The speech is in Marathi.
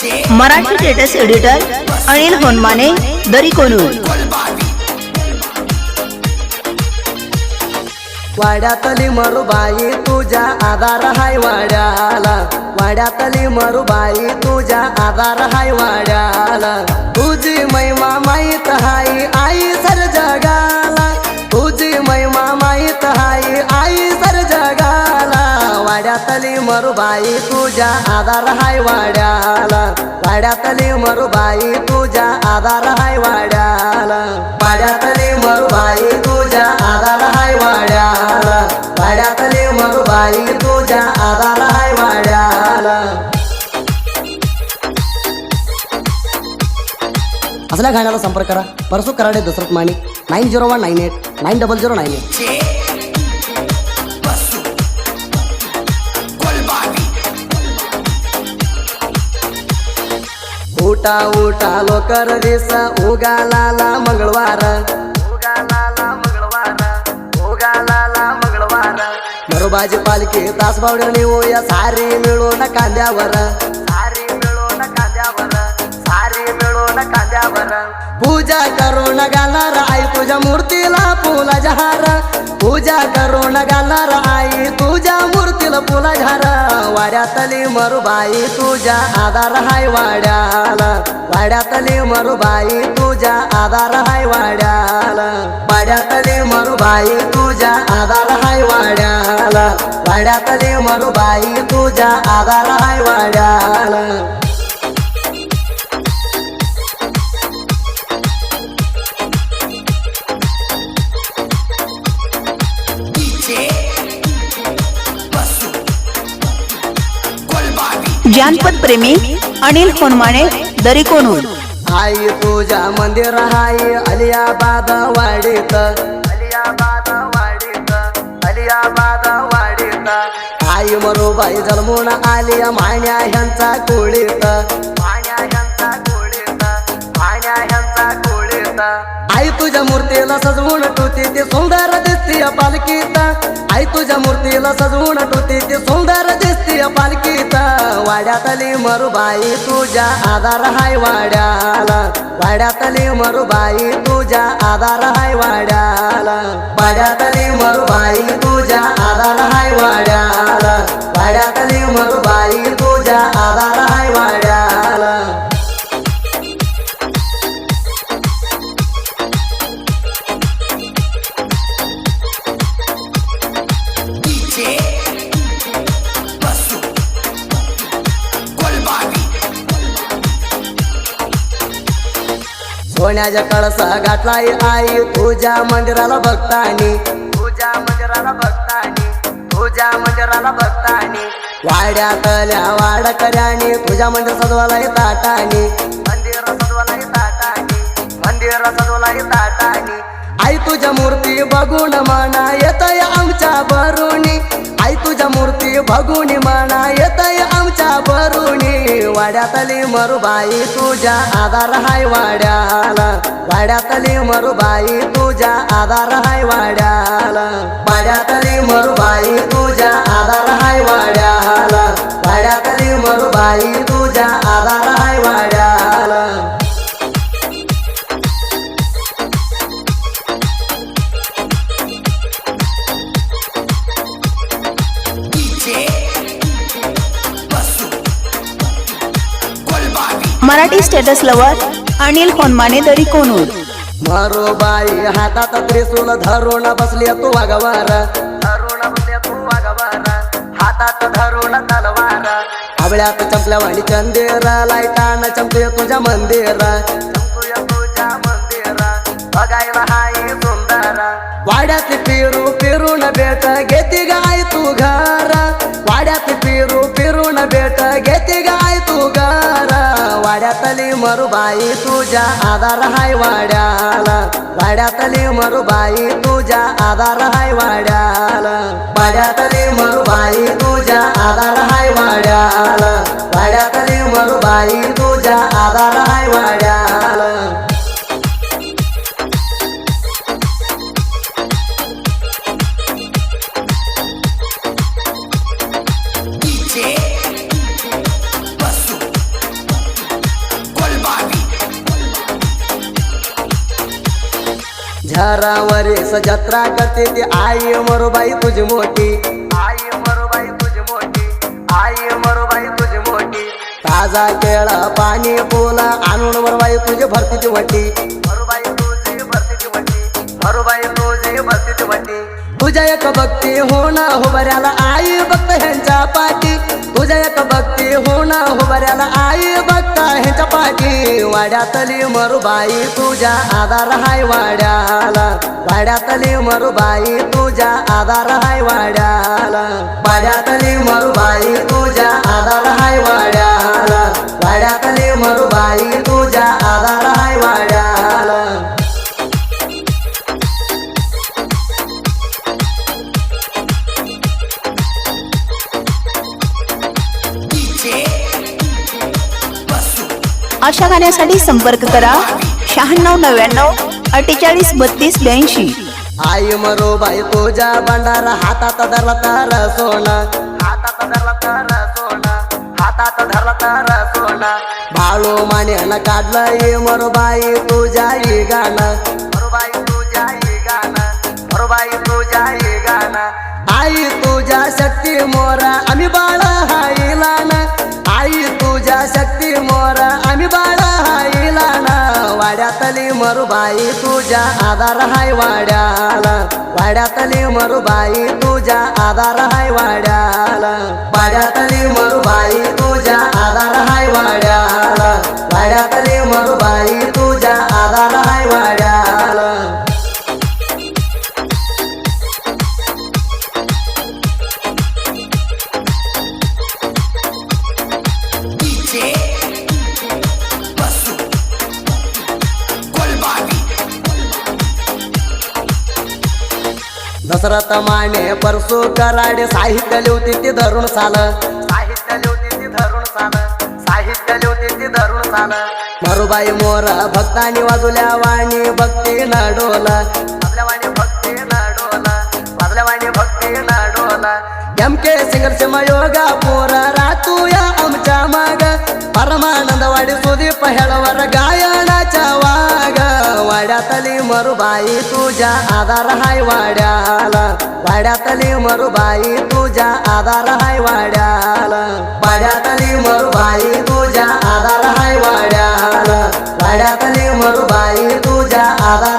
मराठी टेटस एडिटर अनिल होनमाने दरिकोनू वाड्यातली मरुबाई तुझ्या आधार हाय वाड्याला. वाड्यातली मरुबाई तुझ्या आधार हाय वाड्याला. तुझी महिमा माहीत हाय आई सर जगाला. तुझी महिमा माहीत हाय आई सर जगाला. वाड्यातली मरुबाई तुझ्या आधार हाय वाड्याला. वाड्यातली मरुबाई तुझ्या आधार हाय वाड्याला. वाड्यातली मरुबाई तुझ्या आधार हाय वाड्याला. वाड्यातली मरुबाई तुझ्या आधार हाय वाड्याला. असल्या गाण्याला संपर्क करा. Parsu Karade Dasharath Mane. Nine zero one nine eight nine double zero nine eight. ಊಟ ಊಟ, ಲೋಕರ ದಿವಸ ಉಗಾಲಾಲ ಮಂಗಳವಾರ. ಮರುಬಾಜಿ ಪಾಲಿಕೆ ತಾಸ್ ಬಾವಡ ನೀವು, ಯ ಸಾರಿ ಮಿಳೋಣ ಕಾಂದ್ಯಾವರ. ಸಾರಿ ಮಿಳೋಣ ಕಾಂದ್ಯಾವರ, ಸಾರಿ ಮಿಳೋಣ ಕಾಂದ್ಯಾವರ. पूजा करून घालणार आई तुझ्या मूर्तीला फुला झार. पूजा करून घालणार आई तुझ्या मूर्तीला फुला झार. वाड्यातली मरुबाई तुझ्या आधार हाय वाड्याला. वाड्यातली मरुबाई तुझ्या आधार हाय वाड्याला. वाड्यातली मरुबाई तुझ्या आधार हाय वाड्याला. वाड्यातली मरुबाई तुझ्या आधार हाय वाड्या जानपद प्रेमी अनिल होनमाने दरी आई तुझ्या मंदिर हाय अलियाबाद वाडीत. अलियाबाद वाडीत अलियाबाद वाडीत. आई मरोबाई जन्मून आली माण्या ह्यांचा कोळीत. माण्या ह्यांचा कोळीत माण्या ह्यांचा कोळीत. आई तुझ्या मूर्तीला सजवून टोती ते सुंदर दिसती पालखीत. आई तुझ्या मूर्तीला सजवून टोती ते सुंदर दिसती पालखीत. वाड्यातली मरुबाई तुझ्या आधार हाय वाड्याला. वाड्यातली मरुबाई तुझ्या आधार हाय वाड्याला. वाड्यातली मरुबाई तुझ्या आधार हाय वाड्याला. वाड्यातली मरुबाई तुझ्या आधार हाय वाड्या सोन्याच्या कळसा गाठलाय आई. तुझ्या मंदिराला भक्तानी. तुझ्या मंदिराला भक्तानी. तुझ्या मंदिराला भक्तानी. वाड्यातल्या वाडकऱ्याने तुझ्या मंदिर सजवालाय ताटानी. मंदिर सजवालाय ताटानी. मंदिर सजवालाय ताटानी. आई तुझ्या मूर्ती बघून मना येतय आमच्या भरुणी आई तुझ्या मूर्ती बघून मना येतय वाड्यातली मरुबाई तुझ्या आधार हाय वाड्याला. वाड्यातली मरुबाई तुझ्या आधार हाय वाड्याला. वाड्यातली मरुबाई तुझ्या आधार हाय वाड्याला. वाड्यातली मरुबाई मराठी स्टेटस लवर अनिल होनमाने दरी कोनूर मरोबाई हातात त्रिशूल धरून बसली तू वागवार धरून बसली तू वागवार हातात धरून तलवार. आवळ्यात चंपल्यावाणी चंदेर लाईटान चमकुय तुझ्या मंदिर. चमकुय तुझ्या मंदिर. बघाय हाय सुंदर. वाड्यात फिरू फिरून बेट घेते गाय तू घर. वाड्यात फिरू फिरून बेट घेते गाय मरुबाई तुझ्या आधार हाय वाड्याला. वाड्यातली मरुबाई तुझ्या आधार हाय वाड्याला. वाड्यातली मरुबाई तुझ्या आधार शहरावरीस जत्रा करते ती आई मरुबाई तुझी मोठी. आई मरुबाई तुझी मोठी. आई मरुबाई तुझी मोठी. ताजा केळा पाणी पोला आणून मरुबाई तुझी भरती ती वटी मरुबाई तुझी भरती ती वटी मरुबाई तुझी भरती ती वटी तुझ्या एक भक्ती होणं हुबऱ्याला आई भक्त ह्यांच्या पाठी. तुझ्या एक भक्ती होणं हुबऱ्याला वाड्यातली मरुबाई तुझ्या आधार हाय वाड्याला. वाड्यातली मरुबाई तुझ्या आधार हाय वाड्याला. वाड्यातली मरुबाई अशा गाण्यासाठी संपर्क करा. शहाण्णव नव्याण्णव अठ्ठेचाळीस बत्तीस ब्याऐंशी. आई मरो बाई तुझ्या भंडारा हातात धरला तर सोना. हातात धरला तर सोना. हातात धरला तर सोना. बाळू मान्यानं काढलं ये मरो बाई तुझ्या ही गाणं. मरो बाई तुझ्या ही गाणं. मरो बाई तुझ्या ही गाणं. आई तुझ्या शक्ती मोरा आम्ही बाळा. मरुबाई तुझ्या आधार हाय वाड्याला. वाड्यातली मरुबाई तुझ्या आधार हाय वाड्याला. वाड्यातली मरुबाई तुझ्या आधार हाय वाड्याला. वाड्यातली मरुबाई दशरथ माने परसू कराडे साहित्य लिवती ती धरून साल साहित्य लिवती ती धरून साल साहित्य लिवती ती धरून साल मरुबाई मोरा भक्तानी वाजवल्या वाणी भक्ती न डोला वाजल्या वाणी भक्ती न डोला वाजल्या वाणी भक्ती न डोला एम के सिंगर समयोग पोर रातूय आमच्या माग परमानंद वाडी सुदीप हेळवर गायनाच्या वाग वाड्यातली मरुबाई तुझ्या आधार हाय वाड्याला वाड्यातली मरुबाई तुझ्या आधार हाय वाड्याला वाड्यातली मरुबाई तुझ्या आधार हाय वाड्याला वाड्यातली मरुबाई तुझ्या आधार